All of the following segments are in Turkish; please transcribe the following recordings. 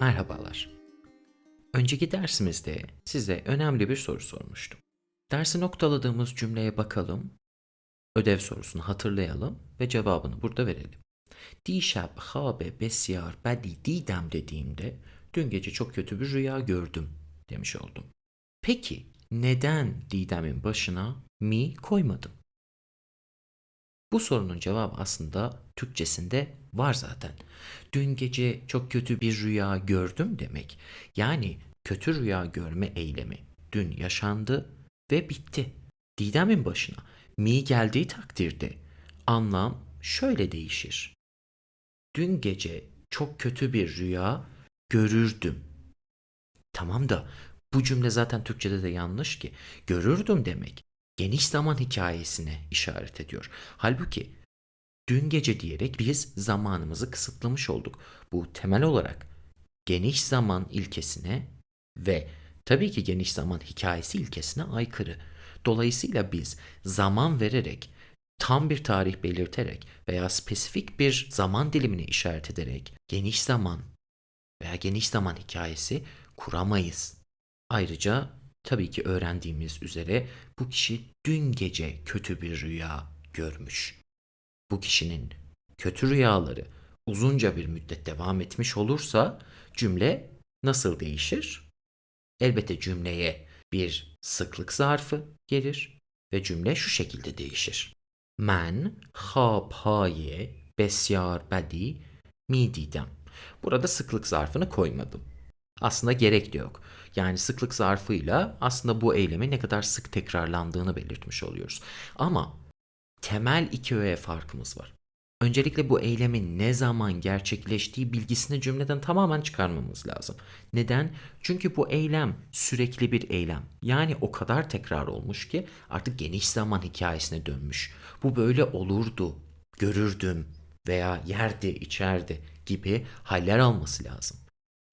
Merhabalar. Önceki dersimizde size önemli bir soru sormuştum. Dersi noktaladığımız cümleye bakalım, ödev sorusunu hatırlayalım ve cevabını burada verelim. Dişab habe besyar bedi didem dediğimde dün gece çok kötü bir rüya gördüm demiş oldum. Peki neden Didem'in başına mi koymadım? Bu sorunun cevabı aslında Türkçesinde var zaten. Dün gece çok kötü bir rüya gördüm demek. Yani kötü rüya görme eylemi dün yaşandı ve bitti. Didem'in başına mi geldiği takdirde anlam şöyle değişir. Dün gece çok kötü bir rüya görürdüm. Tamam da bu cümle zaten Türkçe'de de yanlış ki. Görürdüm demek geniş zaman hikayesine işaret ediyor. Halbuki dün gece diyerek biz zamanımızı kısıtlamış olduk. Bu temel olarak geniş zaman ilkesine ve tabii ki geniş zaman hikayesi ilkesine aykırı. Dolayısıyla biz zaman vererek, tam bir tarih belirterek veya spesifik bir zaman dilimini işaret ederek geniş zaman veya geniş zaman hikayesi kuramayız. Ayrıca tabii ki öğrendiğimiz üzere bu kişi dün gece kötü bir rüya görmüş. Bu kişinin kötü rüyaları uzunca bir müddet devam etmiş olursa cümle nasıl değişir? Elbette cümleye bir sıklık zarfı gelir ve cümle şu şekilde değişir. Men habhaye besyar bedi mi didem. Burada sıklık zarfını koymadım. Aslında gerek de yok. Yani sıklık zarfıyla aslında bu eylemin ne kadar sık tekrarlandığını belirtmiş oluyoruz. Ama temel iki öğe farkımız var. Öncelikle bu eylemin ne zaman gerçekleştiği bilgisini cümleden tamamen çıkarmamız lazım. Neden? Çünkü bu eylem sürekli bir eylem. Yani o kadar tekrar olmuş ki artık geniş zaman hikayesine dönmüş. Bu böyle olurdu, görürdüm veya yerdi, içerdi gibi haller alması lazım.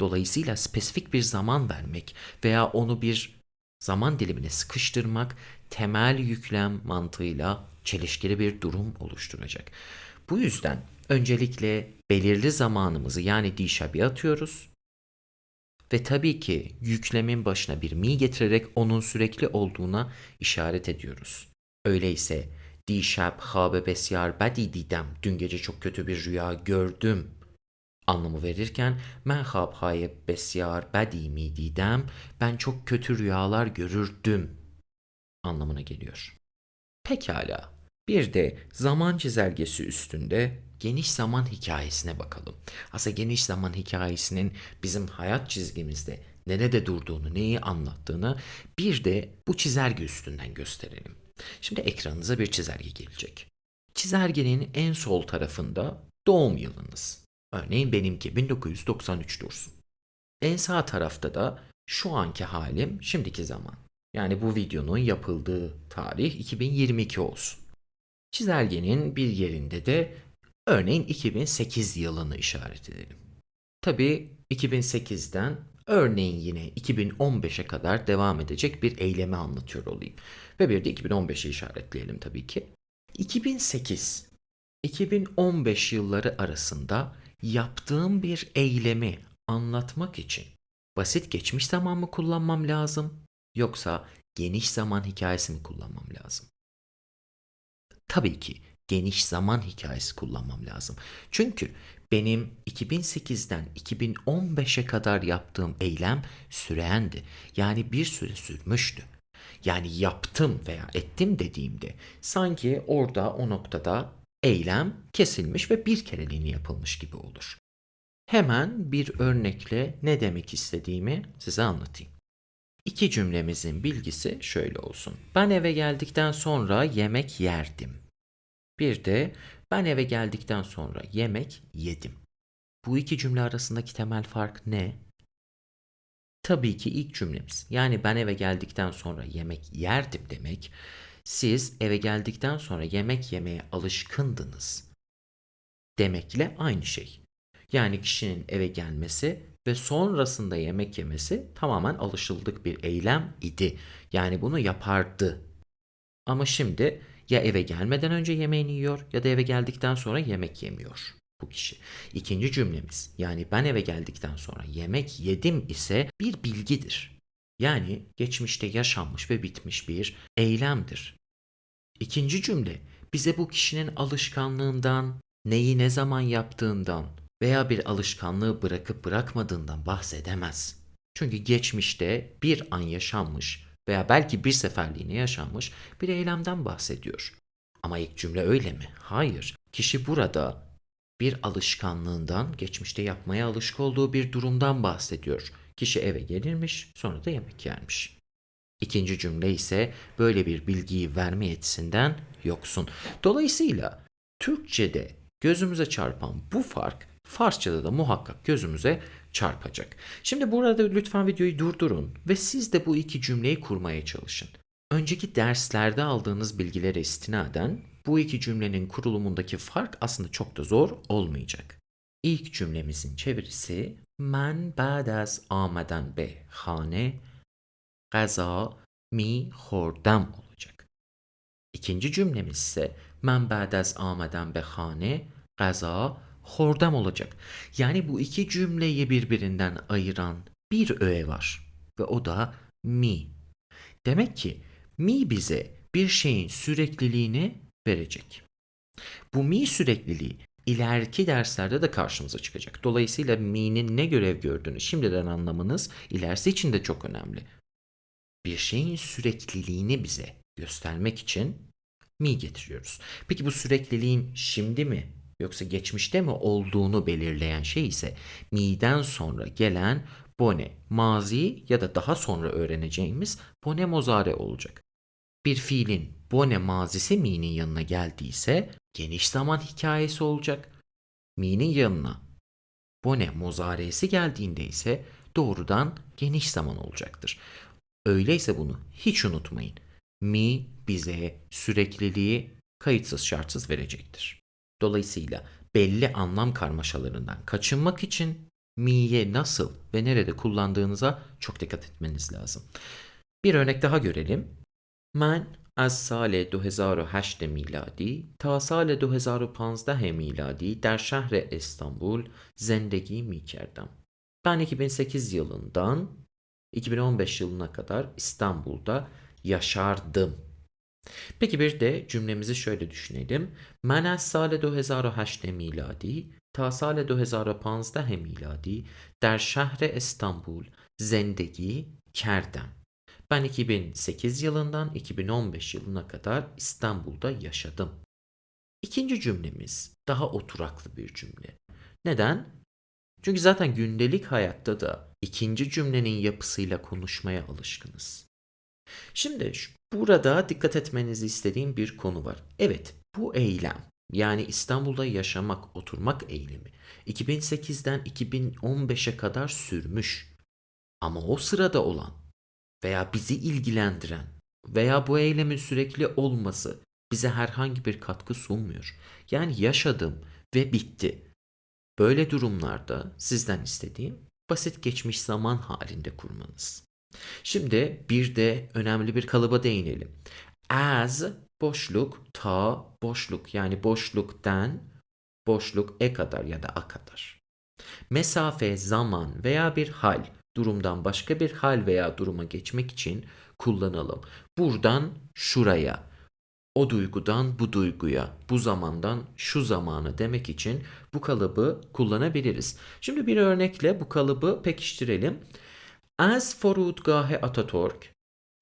Dolayısıyla spesifik bir zaman vermek veya onu bir zaman dilimine sıkıştırmak temel yüklem mantığıyla çelişkili bir durum oluşturacak. Bu yüzden öncelikle belirli zamanımızı yani dişabi atıyoruz ve tabii ki yüklemin başına bir mi getirerek onun sürekli olduğuna işaret ediyoruz. Öyleyse dişab habe besyar bedi didem dün gece çok kötü bir rüya gördüm anlamı verirken men habhaye besyar bedi mi didem ben çok kötü rüyalar görürdüm anlamına geliyor. Pekala bir de zaman çizelgesi üstünde geniş zaman hikayesine bakalım. Aslında geniş zaman hikayesinin bizim hayat çizgimizde nerede durduğunu, neyi anlattığını bir de bu çizelge üstünden gösterelim. Şimdi ekranınıza bir çizelge gelecek. Çizelgenin en sol tarafında doğum yılınız. Örneğin benimki 1993 dursun. En sağ tarafta da şu anki halim şimdiki zaman. Yani bu videonun yapıldığı tarih 2022 olsun. Çizelgenin bir yerinde de örneğin 2008 yılını işaret edelim. Tabii 2008'den örneğin yine 2015'e kadar devam edecek bir eylemi anlatıyor olayım. Ve bir de 2015'i işaretleyelim tabii ki. 2008 2015 yılları arasında yaptığım bir eylemi anlatmak için basit geçmiş zaman mı kullanmam lazım yoksa geniş zaman hikayesi mi kullanmam lazım? Tabii ki geniş zaman hikayesi kullanmam lazım. Çünkü benim 2008'den 2015'e kadar yaptığım eylem sürendi. Yani bir süre sürmüştü. Yani yaptım veya ettim dediğimde sanki orada o noktada eylem kesilmiş ve bir kereliğine yapılmış gibi olur. Hemen bir örnekle ne demek istediğimi size anlatayım. İki cümlemizin bilgisi şöyle olsun. Ben eve geldikten sonra yemek yerdim. Bir de ben eve geldikten sonra yemek yedim. Bu iki cümle arasındaki temel fark ne? Tabii ki ilk cümlemiz. Yani ben eve geldikten sonra yemek yerdim demek. Siz eve geldikten sonra yemek yemeye alışkındınız demekle aynı şey. Yani kişinin eve gelmesi ve sonrasında yemek yemesi tamamen alışıldık bir eylem idi. Yani bunu yapardı. Ama şimdi ya eve gelmeden önce yemeğini yiyor ya da eve geldikten sonra yemek yemiyor. bu kişi. İkinci cümlemiz yani ben eve geldikten sonra yemek yedim ise bir bilgidir. Yani geçmişte yaşanmış ve bitmiş bir eylemdir. İkinci cümle bize bu kişinin alışkanlığından, neyi ne zaman yaptığından veya bir alışkanlığı bırakıp bırakmadığından bahsedemez. Çünkü geçmişte bir an yaşanmış veya belki bir seferliğine yaşanmış bir eylemden bahsediyor. Ama ilk cümle öyle mi? Hayır. Kişi burada bir alışkanlığından, geçmişte yapmaya alışık olduğu bir durumdan bahsediyor. Kişi eve gelirmiş, sonra da yemek yermiş. İkinci cümle ise böyle bir bilgiyi verme yetisinden yoksun. Dolayısıyla Türkçe'de gözümüze çarpan bu fark Farsça'da da muhakkak gözümüze çarpacak. Şimdi burada lütfen videoyu durdurun ve siz de bu iki cümleyi kurmaya çalışın. Önceki derslerde aldığınız bilgilere istinaden bu iki cümlenin kurulumundaki fark aslında çok da zor olmayacak. İlk cümlemizin çevirisi Men ba'd az amaden be khane غذا می خوردم olacak. İkinci cümlemiz ise men بعد از آمدن به خانه غذا خوردم olacak. Yani bu iki cümleyi birbirinden ayıran bir öğe var ve o da mi. Demek ki mi bize bir şeyin sürekliliğini verecek. Bu mi sürekliliği ileriki derslerde de karşımıza çıkacak. Dolayısıyla mi'nin ne görev gördüğünü şimdiden anlamanız ilerisi için de çok önemli bir şeyin sürekliliğini bize göstermek için mi getiriyoruz. Peki bu sürekliliğin şimdi mi yoksa geçmişte mi olduğunu belirleyen şey ise mi'den sonra gelen bone, mazi ya da daha sonra öğreneceğimiz bone mozare olacak. Bir fiilin bone mazisi mi'nin yanına geldiyse geniş zaman hikayesi olacak. Mi'nin yanına bone mozaresi geldiğinde ise doğrudan geniş zaman olacaktır. Öyleyse bunu hiç unutmayın. Mi bize sürekliliği kayıtsız şartsız verecektir. Dolayısıyla belli anlam karmaşalarından kaçınmak için mi'ye nasıl ve nerede kullandığınıza çok dikkat etmeniz lazım. Bir örnek daha görelim. Ben از سال 2008 میلادی تا سال 2015 میلادی در شهر استانبول زندگی می کردم. Ben 2008 yılından 2015 yılına kadar İstanbul'da yaşardım. Peki bir de cümlemizi şöyle düşünelim. من از سال 2008 میلادی تا سال 2015 میلادی در شهر استانبول زندگی کردم. Ben 2008 yılından 2015 yılına kadar İstanbul'da yaşadım. İkinci cümlemiz daha oturaklı bir cümle. Neden? Çünkü zaten gündelik hayatta da ikinci cümlenin yapısıyla konuşmaya alışkınız. Şimdi burada dikkat etmenizi istediğim bir konu var. Evet, bu eylem yani İstanbul'da yaşamak, oturmak eylemi 2008'den 2015'e kadar sürmüş. Ama o sırada olan veya bizi ilgilendiren veya bu eylemin sürekli olması bize herhangi bir katkı sunmuyor. Yani yaşadım ve bitti. Böyle durumlarda sizden istediğim basit geçmiş zaman halinde kurmanız. Şimdi bir de önemli bir kalıba değinelim. As boşluk, ta boşluk yani boşluktan boşluk e kadar ya da a kadar. Mesafe, zaman veya bir hal, durumdan başka bir hal veya duruma geçmek için kullanalım. Buradan şuraya, o duygudan bu duyguya, bu zamandan şu zamanı demek için bu kalıbı kullanabiliriz. Şimdi bir örnekle bu kalıbı pekiştirelim. Az forudgah Atatürk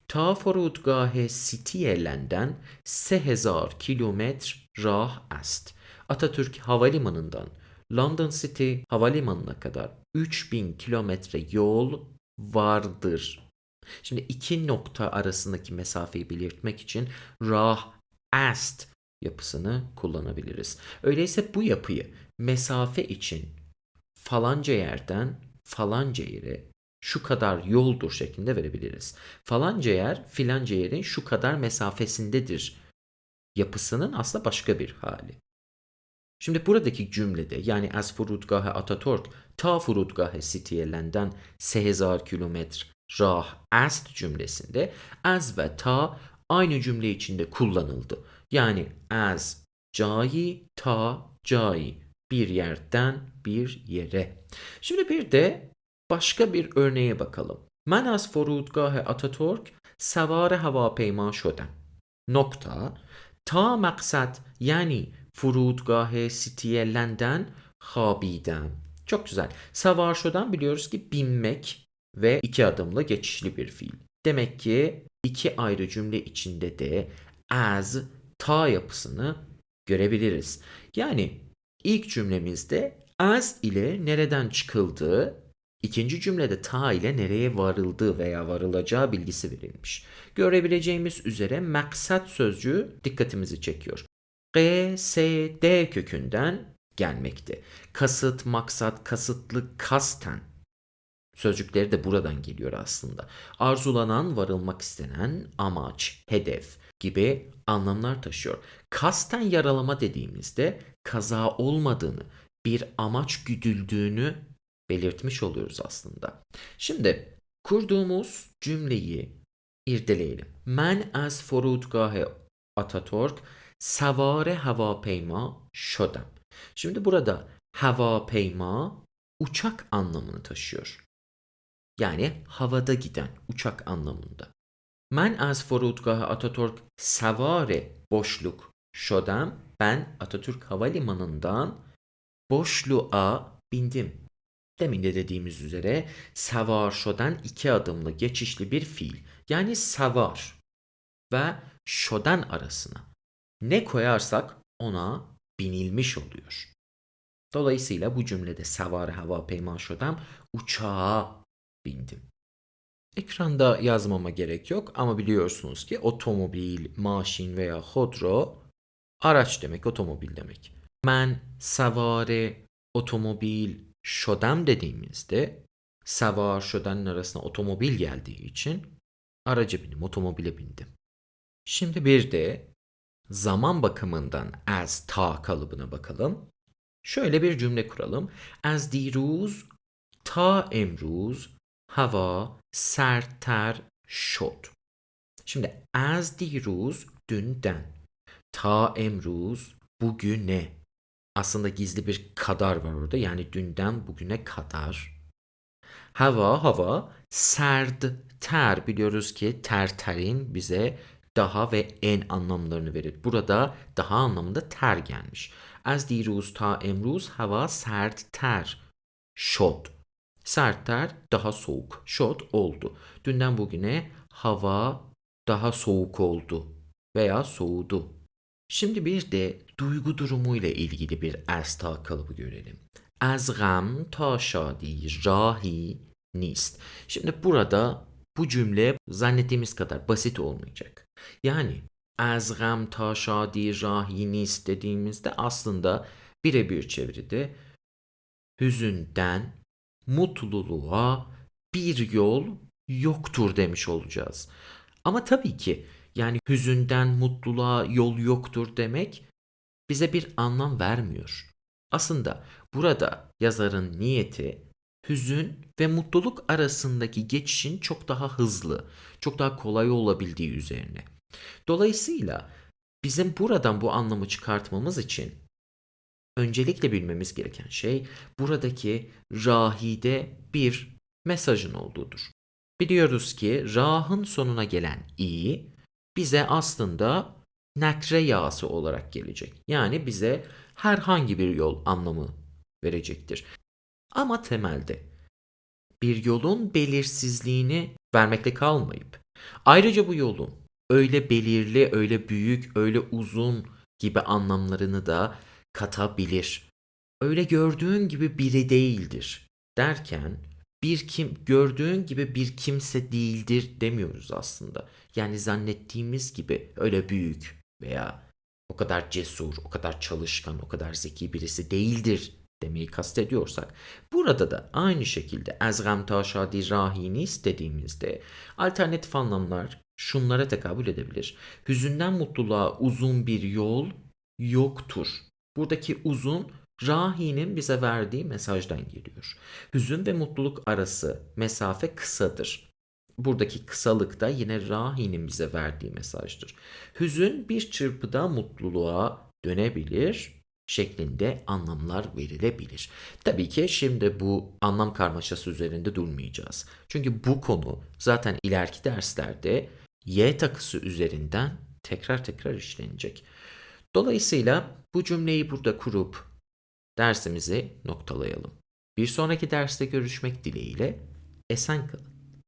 ta forudgah Sitiyelenden 3000 kilometre rah ast. Atatürk Havalimanı'ndan London City Havalimanı'na kadar 3000 kilometre yol vardır. Şimdi iki nokta arasındaki mesafeyi belirtmek için rah ast yapısını kullanabiliriz. Öyleyse bu yapıyı mesafe için falanca yerden falanca yere şu kadar yoldur şeklinde verebiliriz. Falanca yer filanca yerin şu kadar mesafesindedir yapısının aslında başka bir hali. Şimdi buradaki cümlede yani az furudgahı Atatürk ta furudgahı Sitiyelenden 3000 kilometre rah ast cümlesinde az ve ta aynı cümle içinde kullanıldı. Yani as cai ta cai bir yerden bir yere. Şimdi bir de başka bir örneğe bakalım. Men az forudgah Ataturk savare havapeyman şodem. Nokta. Ta maksat yani forudgah sitiye London habidem. Çok güzel. Savar şodan biliyoruz ki binmek ve iki adımla geçişli bir fiil. Demek ki iki ayrı cümle içinde de as, ta yapısını görebiliriz. Yani ilk cümlemizde as ile nereden çıkıldığı, ikinci cümlede ta ile nereye varıldığı veya varılacağı bilgisi verilmiş. Görebileceğimiz üzere maksat sözcüğü dikkatimizi çekiyor. G, S, D kökünden gelmekte. Kasıt, maksat, kasıtlı, kasten Sözcükleri de buradan geliyor aslında. Arzulanan, varılmak istenen, amaç, hedef gibi anlamlar taşıyor. Kasten yaralama dediğimizde kaza olmadığını, bir amaç güdüldüğünü belirtmiş oluyoruz aslında. Şimdi kurduğumuz cümleyi irdeleyelim. Men az forudgahe Ataturk savare havapeyma şodam. Şimdi burada havapeyma uçak anlamını taşıyor yani havada giden uçak anlamında. Men az forutgahı Atatürk savare boşluk şodam ben Atatürk Havalimanı'ndan boşluğa bindim. Demin de dediğimiz üzere savar şodan iki adımlı geçişli bir fiil. Yani savar ve şodan arasına ne koyarsak ona binilmiş oluyor. Dolayısıyla bu cümlede savar hava peyman şodam uçağa bindim. Ekranda yazmama gerek yok ama biliyorsunuz ki otomobil, maşin veya hodro araç demek, otomobil demek. Ben savare otomobil şodam dediğimizde savar şodanın arasına otomobil geldiği için araca bindim, otomobile bindim. Şimdi bir de zaman bakımından as ta kalıbına bakalım. Şöyle bir cümle kuralım. Az diruz ta emruz hava serter şod. Şimdi az diruz dünden ta emruz bugüne aslında gizli bir kadar var orada. Yani dünden bugüne kadar. Hava hava serd ter biliyoruz ki ter terin bize daha ve en anlamlarını verir. Burada daha anlamında ter gelmiş. Az diruz ta emruz hava serd ter şod. Sert ter daha soğuk. Şod oldu. Dünden bugüne hava daha soğuk oldu veya soğudu. Şimdi bir de duygu durumu ile ilgili bir ersta kalıbı görelim. Az gam ta şadi rahi nist. Şimdi burada bu cümle zannettiğimiz kadar basit olmayacak. Yani az gam ta şadi rahi nist dediğimizde aslında birebir çeviride hüzünden mutluluğa bir yol yoktur demiş olacağız. Ama tabii ki yani hüzünden mutluluğa yol yoktur demek bize bir anlam vermiyor. Aslında burada yazarın niyeti hüzün ve mutluluk arasındaki geçişin çok daha hızlı, çok daha kolay olabildiği üzerine. Dolayısıyla bizim buradan bu anlamı çıkartmamız için öncelikle bilmemiz gereken şey buradaki rahide bir mesajın olduğudur. Biliyoruz ki rahın sonuna gelen i bize aslında nekre yağısı olarak gelecek. Yani bize herhangi bir yol anlamı verecektir. Ama temelde bir yolun belirsizliğini vermekle kalmayıp ayrıca bu yolun öyle belirli, öyle büyük, öyle uzun gibi anlamlarını da katabilir. Öyle gördüğün gibi biri değildir derken bir kim gördüğün gibi bir kimse değildir demiyoruz aslında. Yani zannettiğimiz gibi öyle büyük veya o kadar cesur, o kadar çalışkan, o kadar zeki birisi değildir demeyi kastediyorsak burada da aynı şekilde ezgam taşadi rahini istediğimizde alternatif anlamlar şunlara tekabül edebilir. Hüzünden mutluluğa uzun bir yol yoktur. Buradaki uzun Rahi'nin bize verdiği mesajdan geliyor. Hüzün ve mutluluk arası mesafe kısadır. Buradaki kısalık da yine Rahi'nin bize verdiği mesajdır. Hüzün bir çırpıda mutluluğa dönebilir şeklinde anlamlar verilebilir. Tabii ki şimdi bu anlam karmaşası üzerinde durmayacağız. Çünkü bu konu zaten ileriki derslerde y takısı üzerinden tekrar tekrar işlenecek. Dolayısıyla bu cümleyi burada kurup dersimizi noktalayalım. Bir sonraki derste görüşmek dileğiyle esen kalın.